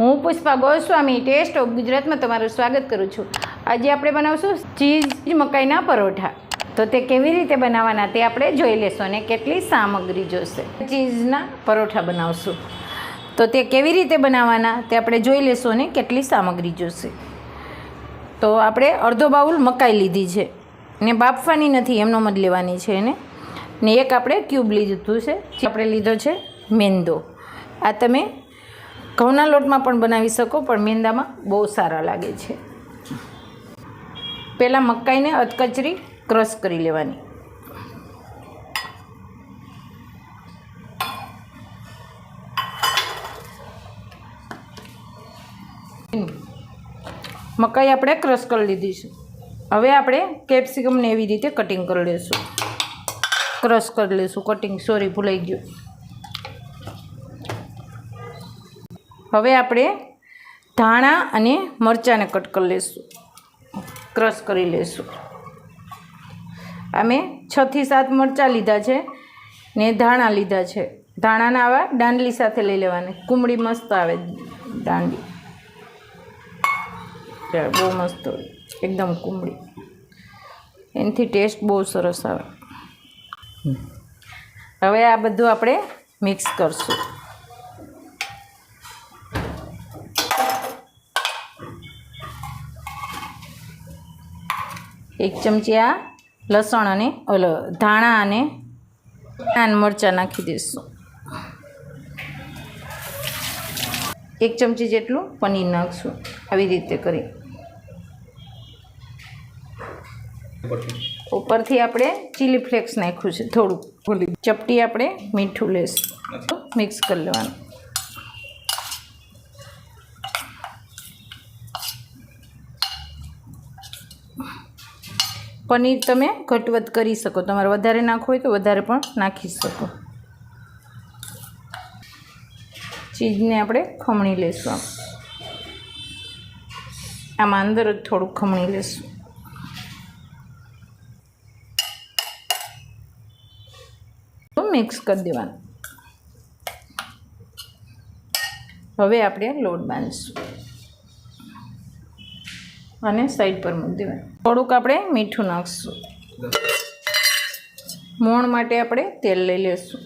હું Pushpa Goswami test of ગુજરાતમાં તમારું સ્વાગત કરું છું. આજે આપણે બનાવશું ચીઝ મકાઈના પરોઠા. તો તે કેવી રીતે બનાવવાના તે આપણે જોઈ લેશું અને કેટલી સામગ્રી જોશે. ચીઝના પરોઠા બનાવશું. તો તે કેવી રીતે બનાવવાના તે આપણે જોઈ લેશું અને કેટલી સામગ્રી જોશે. તો આપણે અડધો બાઉલ મકાઈ લીધી છે. ને બાફવાની નથી, એમનો મત લેવાની છે એને. ને એક આપણે ક્યુબ લીધું છે. આપણે લીધો છે મેંદો. આ તમે ઘઉંના લોટમાં પણ બનાવી શકો, પણ મેંદામાં બહુ સારા લાગે છે. પહેલાં મકાઈને અધકચરી ક્રશ કરી લેવાની. મકાઈ આપણે ક્રશ કરી લીધી છે. હવે આપણે કેપ્સિકમને એવી રીતે કટિંગ કરી લઈશું ક્રશ કરી લઈશું કટિંગ, સોરી, ભૂલાઈ ગયું. હવે આપણે ધાણા અને મરચાંને કટ કરી લઈશું ક્રશ કરી લઈશું અમે છથી સાત મરચાં લીધા છે ને ધાણા લીધા છે. ધાણાના આવા દાંડલી સાથે લઈ લેવાની. કુમળી મસ્ત આવે દાંડી. બહુ મસ્ત હોય. એકદમ કુમળી. એનાથી ટેસ્ટ બહુ સરસ આવે. હવે આ બધું આપણે મિક્સ કરશું. એક ચમચી આ લસણ અને ઓલો ધાણા અને નાન મરચાં નાખી દઈશું. એક ચમચી જેટલું પનીર નાખશું. આવી રીતે કરી. ઉપરથી આપણે ચીલી ફ્લેક્સ નાખ્યું છે થોડુંક. ચપટી આપણે મીઠું લેશું. મિક્સ કરી લેવાનું. પનીર તમે ઘટવત કરી શકો. તમારે વધારે નાખવું હોય તો વધારે પણ નાખી શકો. ચીઝને આપણે ખમણી લઈશું આમાં. અંદર જ થોડુંક ખમણી લઈશું મિક્સ કરી દેવાનું. હવે આપણે લોટ બાંધીશું. અને સાઈડ પર મૂકી દેવાનું. થોડુંક આપણે મીઠું નાખીશું. મોણ માટે આપણે તેલ લઈ લઈશું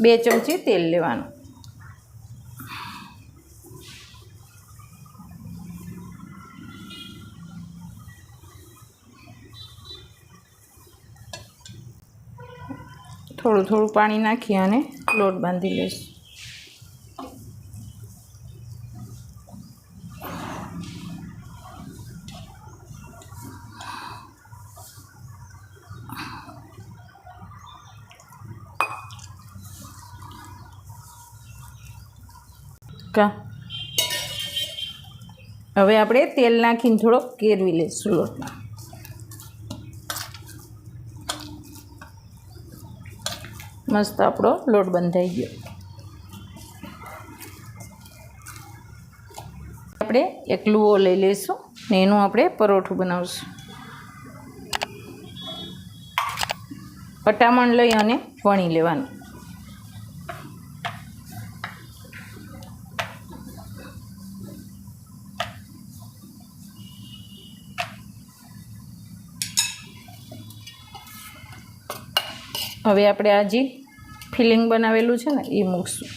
બે ચમચી તેલ લેવાનું. થોડું થોડું પાણી નાખી અને લોટ બાંધી લઈશું. કા હવે આપણે તેલ નાખીને થોડોક કેરવી લઈશું લોટમાં. મસ્ત આપણો લોટ બંધાઈ ગયો. આપણે એક લુઓ લઈ લઈશું ને એનું આપણે પરોઠું બનાવશું. અટામણ લઈ અને વણી લેવાનું. હવે આપણે આ જે ફિલિંગ બનાવેલું છે ને એ મૂકશું.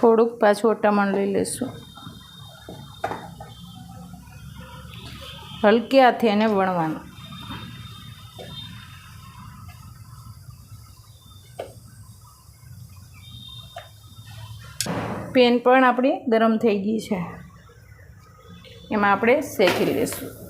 થોડુંક પાછું અટામણ લઈ લઈશું હલકી હાથે એને વણવાનું. પેન પણ આપણી ગરમ થઈ ગઈ છે. એમાં આપણે શેકી લઈશું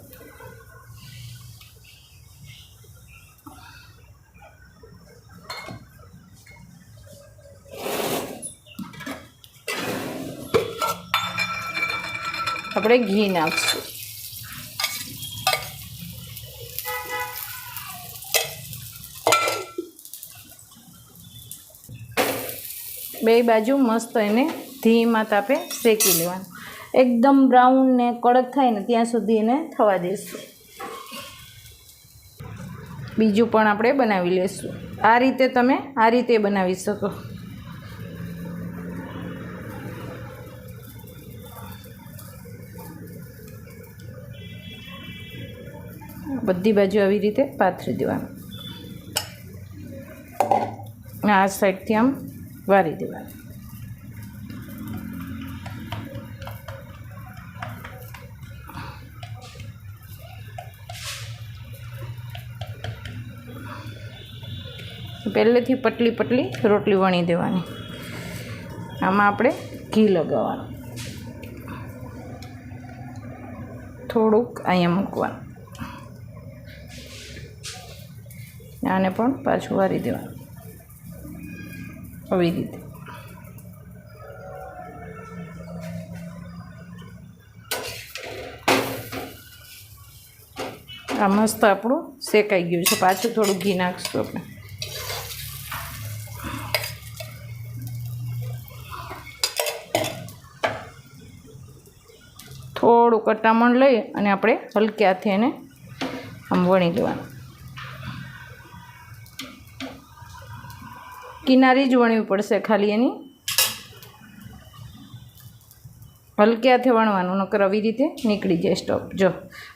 આપણે ઘી નાખશું. બે બાજુ મસ્ત એને ધીમા તાપે શેકી લેવાનું. એકદમ બ્રાઉન ને કડક થાય ને ત્યાં સુધી એને થવા દઈશું બીજું પણ આપણે બનાવી લઈશું આ રીતે તમે આ રીતે બનાવી શકો. બધી બાજુ આવી રીતે પાથરી દેવાનું. આ સાઈડથી આમ વારી દેવાનું. પહેલેથી પટલી પટલી રોટલી વણી દેવાની. આમાં આપણે ઘી લગાવવાનું. થોડુંક અહીંયા મૂકવાનું. આને પણ પાછું વારી દેવાનું. આવી રીતે. આ મસ્ત આપણું શેકાઈ ગયું છે. પાછું થોડું ઘી નાખશું આપણે. થોડું કટામણ લઈ અને આપણે હલકે હાથે એને આમ વણી લેવાનું. કિનારી જ વણવી પડશે ખાલી એની. હલકે હાથે વણવાનું, નકર આવી રીતે નીકળી જાય સ્ટોપ જો,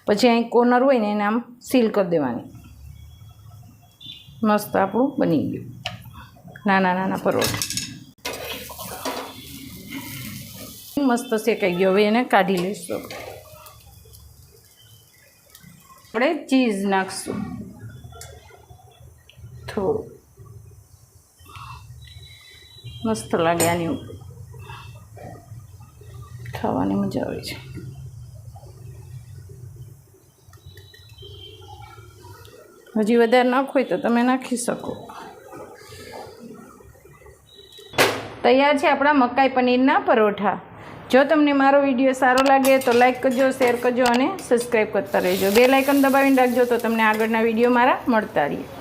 પછી અહીં કોર્નર હોય ને એને આમ સીલ કરી દેવાની. મસ્ત આપણું બની ગયું. નાના નાના પરોઠા. મસ્ત શેકાઈ ગયો. હવે એને કાઢી લઈશું આપણે. ચીઝ નાખશું. થોડું મસ્ત લાગે આની ખાવાની મજા આવે છે. હજી વધારે નાખો તો તમે નાખી શકો. તૈયાર છે આપણા મકાઈ પનીરના પરોઠા. જો તમને મારો વીડિયો સારો લાગે તો લાઈક કરજો, શેર કરજો અને સબસ્ક્રાઈબ કરતા રહેજો. બે લાઇકન દબાવીને રાખજો તો તમને આગળના વીડિયો મારા મળતા રહીએ.